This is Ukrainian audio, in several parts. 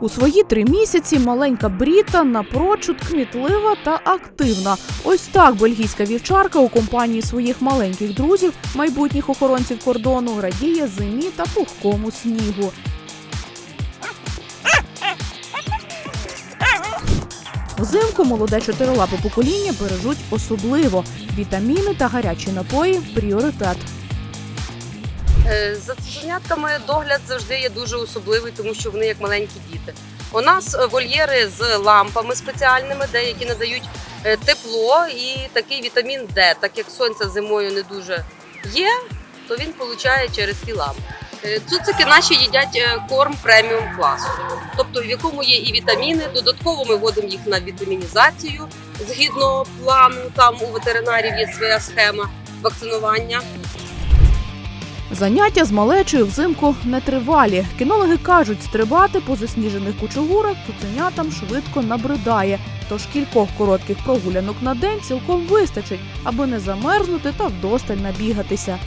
У свої три місяці маленька Бріта напрочуд кмітлива та активна. Ось так бельгійська вівчарка у компанії своїх маленьких друзів, майбутніх охоронців кордону, радіє зимі та пухкому снігу. Взимку молоде чотирилапе покоління бережуть особливо. Вітаміни та гарячі напої пріоритет. Е, За цуценятками догляд завжди є дуже особливий, тому що вони як маленькі діти. У нас е, вольєри з лампами спеціальними, деякі надають е, тепло і такий вітамін Д. Так як сонця зимою не дуже є, то він получає через ті лампи. Цуцики наші їдять корм преміум класу, тобто в якому є і вітаміни. Додатково ми вводимо їх на вітамінізацію згідно плану. Там у ветеринарів є своя схема вакцинування. Заняття з малечою взимку нетривалі. Кінологи кажуть, стрибати по засніжених кучугурах цуценятам швидко набридає. Тож кількох коротких прогулянок на день цілком вистачить, аби не замерзнути та вдосталь набігатися.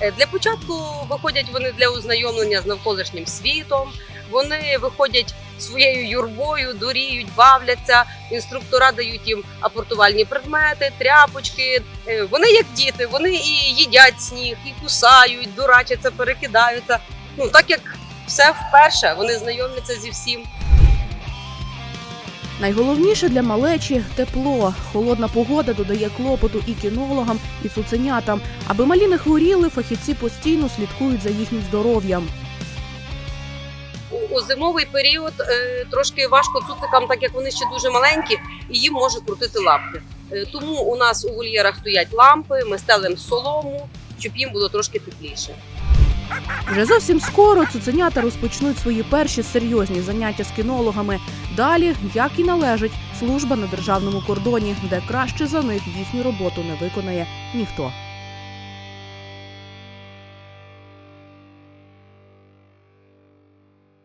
Е, Для початку виходять вони для ознайомлення з навколишнім світом. Вони виходять своєю юрбою, дуріють, бавляться. Інструктора дають їм апортувальні предмети, тряпочки. Е, Вони як діти, вони і їдять сніг, і кусають, дурачаться, перекидаються. Ну так як все вперше, вони знайомляться зі всім. Найголовніше для малечі тепло. Холодна погода додає клопоту і кінологам, і цуценятам. Аби малі не хворіли, фахівці постійно слідкують за їхнім здоров'ям. У- зимовий період е, трошки важко цуцикам, так як вони ще дуже маленькі, і їм може крутити лапки. Е, тому у нас у вольєрах стоять лампи, ми стелимо солому, щоб їм було трошки тепліше. Вже зовсім скоро цуценята розпочнуть свої перші серйозні заняття з кінологами. Далі, як і належить, служба на державному кордоні, де краще за них їхню роботу не виконає ніхто.